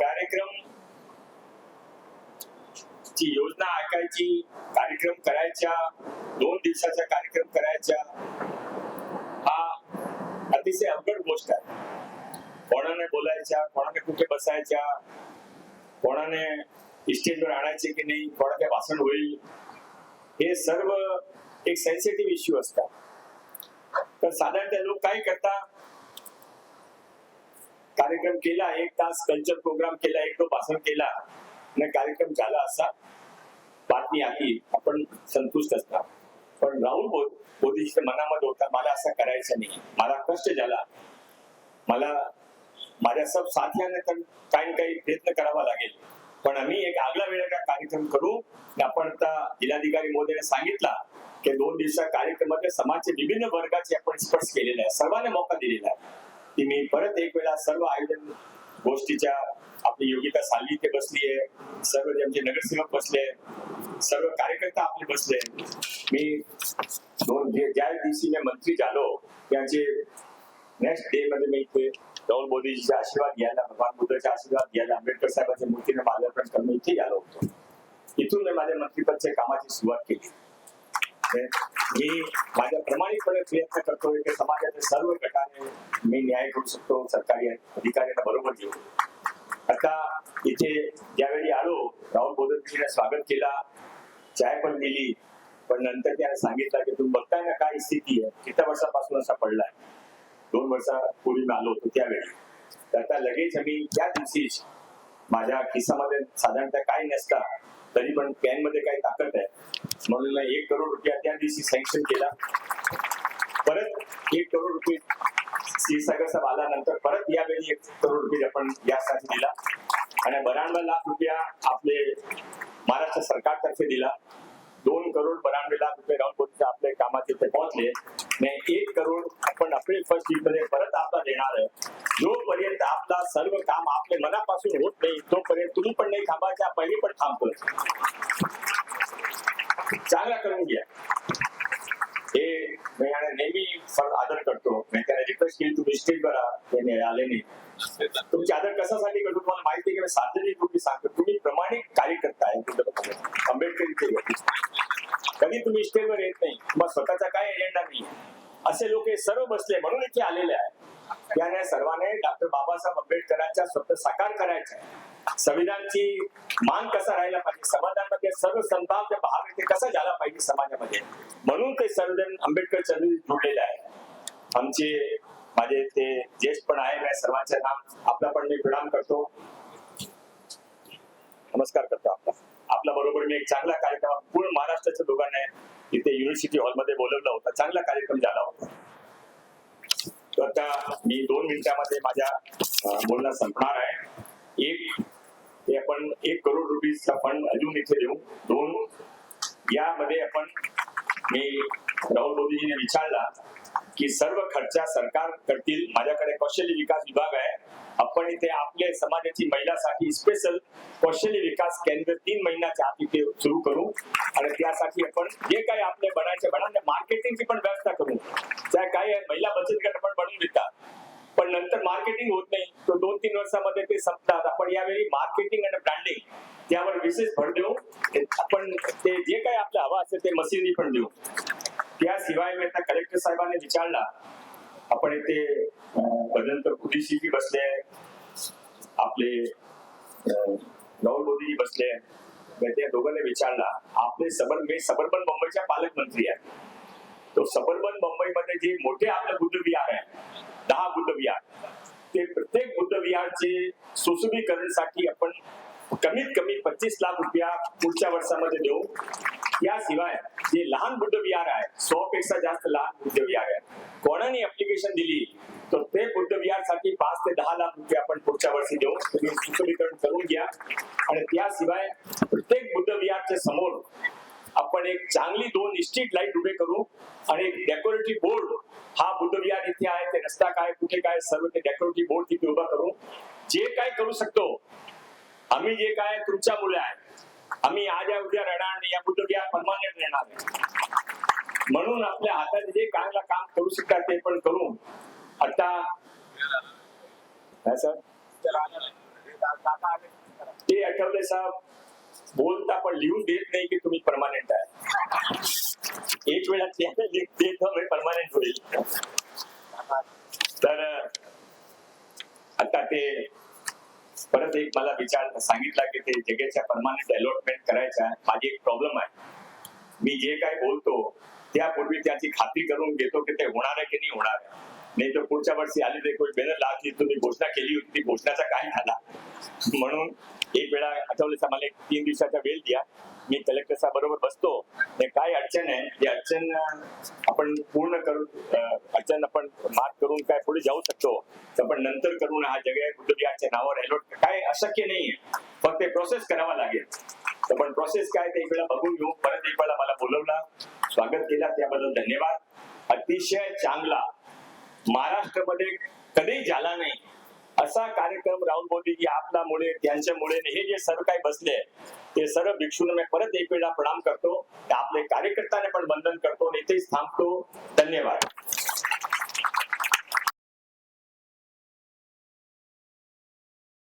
कार्यक्रम ची योजना ऐकायची कार्यक्रम करायच्या दोन दिवसाचा कार्यक्रम करायचा हा अतिशय अवघड गोष्ट आहे. कोणाने बोलायच्या कोणाने कुठे बसायच्या कोणाने स्टेजवर आणायचे की नाही कोणाचे भाषण होईल हे सर्व एक सेन्सिटिव्ह इश्यू असतात. तर साधारणतः लोक काय करतात? कार्यक्रम केला एक तास कल्चर प्रोग्राम केला एक तो भाषण केला. आणि कार्यक्रम झाला असा बातमी आली आपण संतुष्ट असता पण राहुल बो- मोदीच्या मनामध्ये होता मला असं करायचं नाही. मला कष्ट झाला. मला माझ्या सब साथीने तर काही ना काही प्रयत्न करावा लागेल. पण आम्ही एक आगळा वेगळा कार्यक्रम करू. आपण आता जिल्हाधिकारी मोदीने सांगितला की दोन दिवसा कार्यक्रमामध्ये समाजचे विभिन्न वर्गाचे आपण स्पर्श केलेले आहे. सर्वांना मौका दिलेला आहे. की मी परत एक वेळा सर्व आयोजन गोष्टीच्या आपली योगिता साली ते बसली आहे. सर्व जे आमचे नगरसेवक बसले सर्व कार्यकर्ता आपले बसले मी दोन ज्या दिवशी मी मंत्री झालो त्याचे नेक्स्ट डे मध्ये मी इथे राहुल मोदीजीचे आशीर्वाद घ्यायला भगवान बुद्धाचे आशीर्वाद घ्यायला आंबेडकर साहेबांच्या मूर्तीने माल्यार्पण करणं इथे आलो होतो. इथून मी माझ्या मंत्रिपदच्या कामाची सुरुवात केली. मी माझ्या प्रमाणितपणे प्रयत्न करतोय की समाजाच्या सर्व गटाने मी न्याय करू शकतो सरकारी अधिकाऱ्यांना बरोबर घेऊ आता इथे ज्यावेळी आलो राहुल बोधनजीने स्वागत केला चाय पण दिली पण नंतर त्याने सांगितलं की तुम्ही बघताय ना काय स्थिती आहे? किती वर्षापासून असा पडलाय? दोन वर्षापूर्वी मी आलो होतो त्यावेळी. तर आता लगेच आम्ही त्या दिवशीच माझ्या खिस्सामध्ये साधारणतः काही नसता तरी पण पॅनमध्ये काही ताकद आहे. म्हणून एक करोड रुपया त्या दिवशी सँक्शन केला. परत एक करोड रुपये सागर साहेब आल्यानंतर परत यावेळी एक करोड रुपये आपण यासाठी दिला. आणि बराणवा लाख रुपया आपले महाराष्ट्र सरकारतर्फे दिला. दोन करोड बराणवे लाख रुपये राऊंड आपले कामाचे ते पोहोचले. आणि एक करोड आपण आपले फर्स्टमध्ये परत आपला देणार आहे. जोपर्यंत आपला सर्व काम आपले मनापासून होत नाही तोपर्यंत तुम्ही पण नाही थांबायच्या पहिली पण थांबतो चांगला करून घ्या. हे मी नेहमी आदर करतो. मी त्याला रिक्वेस्ट केली तुम्ही स्टेट करा. ते आले नाही. तुमची आदर कशासाठी करतो? तुम्हाला माहिती आहे की मी सार्वजनिक रूपी सांगतो. तुम्ही प्रमाणिक कार्यकर्ता आहे. आंबेडकर कधी तुम्ही स्टेजवर येत नाही. मग स्वतःचा काय एजेंडा नाही असे लोक हे सर्व बसले. म्हणून इथे आलेले आहे त्याने सर्वांनी डॉक्टर बाबासाहेब आंबेडकरांच्या स्वतः साकार करायचं संविधानची मान कसा राहायला पाहिजे? समाधान सर्व संतांच्या भाग ते कसा झाला पाहिजे समाजामध्ये? म्हणून ते सर्वजण आंबेडकर चळवळीत जोडलेले आहे आमचे माझे ते ज्येष्ठ पण आहे मी सर्वांचे नाम आपला पण मी प्रणाम करतो. नमस्कार करतो आपला. आपल्या बरोबर मी एक चांगला कार्यक्रम पूर्ण महाराष्ट्राच्या दोघांना इथे युनिव्हर्सिटी हॉलमध्ये बोलवला होता. चांगला कार्यक्रम झाला होता. तर आता मी दोन मिनिटामध्ये माझ्या बोलणं संपणार आहे. एक ते आपण एक करोड रुपीजचा फंड अजून इथे देऊ. दोन यामध्ये आपण मी राहुल मोदीजीने विचारला की सर्व खर्चा सरकार करतील. माझ्याकडे कौशल्य विकास विभाग आहे. आपण इथे आपल्या समाजाची महिलासाठी स्पेशल कौशल्य विकास केंद्र तीन महिन्याच्या आत इथे सुरू करू. आणि त्यासाठी आपण जे काही आपले बनायचे बनवणे मार्केटिंगची पण व्यवस्था करू. त्या काही महिला बचत गट पण बनवून देतात. पण नंतर मार्केटिंग होत नाही. तो दोन तीन वर्षामध्ये ते संपतात. आपण यावेळी मार्केटिंग आणि ब्रँडिंग त्यावर विशेष भर देऊ. आपण ते जे काही आपलं हवा असेल ते मशिनरी पण देऊ. त्याशिवाय मी आता कलेक्टर साहेबांनी विचारला. आपण इथे भजंत भजंतर बसले. आपले राहुल मोदीजी बसले. त्या दोघांनी विचारला. आपले सबल मी सबर्बन मुंबईच्या पालकमंत्री आहे. तो सबर्बन मुंबईमध्ये जे मोठे आपले बुद्धविहार आहे दहा बुद्धविहार ते प्रत्येक बुद्धविहारचे सुशोभीकरणसाठी आपण कमीत कमी पच्चीस लाख रुपया पुढच्या वर्षामध्ये देऊ. याशिवाय जे लहान बुद्धविहार आहे सो पेक्षा जास्त लहान बुद्धविहार आहे कोणाने अप्लिकेशन दिली तर ते बुद्धविहारसाठी पाच ते दहा लाख रुपये आपण पुढच्या वर्षी देऊ. तुम्ही सुशोभीकरण करून घ्या. आणि त्याशिवाय प्रत्येक बुद्धविहारच्या समोर चांगली दोन स्ट्रीट लाइट उभे करू आणि डेकोरेटिव्ह बोर्ड हा बुद्ध विहार इथे आहे ते रस्ता काय कुठे काय सर्व ते डेकोरेटिव्ह बोर्ड तिथे उभा करू. जे काय करू शकतो आम्ही जे काय तुमच्या मुले आहे आम्ही आज या उद्या राहणार नाही या बुद्ध विहार परमानंट राहणार म्हणून आपल्या हातात जे चांगलं काम करू शकतात ते पण करू. आता काय सर? ते आठवले साहेब बोलता पण लिहून देत नाही की तुम्ही परमानंट आहे. एक वेळा त्याने परमानंट होईल. तर आता ते परत एक मला विचार सांगितला की ते जगेच्या परमानंट अलॉटमेंट करायचा आहे. माझी एक प्रॉब्लेम आहे. मी जे काय बोलतो त्यापूर्वी त्याची खात्री करून घेतो की ते होणार आहे की नाही होणार नाही तर पुढच्या वर्षी आली ते कोणी बॅनर लागली तुम्ही घोषणा केली होती ती घोषणाचा काय झाला. म्हणून एक वेळा आठवलेचा मला एक तीन दिवसाचा वेळ द्या. मी कलेक्टर साहेब बरोबर बसतो काय अडचण आहे ती अडचण आपण पूर्ण करू अडचण आपण मात करून काय पुढे जाऊ शकतो. आपण नंतर करून हा जग कुटुंबियाच्या नावावर अलॉट काय अशक्य नाहीये. फक्त प्रोसेस करावा लागेल. तर पण प्रोसेस काय ते एक वेळा बघून घेऊ. परत एक वेळा मला बोलवला. स्वागत केला. त्याबद्दल धन्यवाद. अतिशय चांगला. महाराष्ट्रामध्ये कधी झाला नाही. असा कार्यक्रम राहुल मोदीजी आपल्यामुळे त्यांच्यामुळे हे जे सर्व काही बसले ते सर्व भिक्षूंना मी परत एक वेळा प्रणाम करतो. आपले कार्यकर्त्याने पण वंदन करतो आणि इथेच थांबतो. धन्यवाद.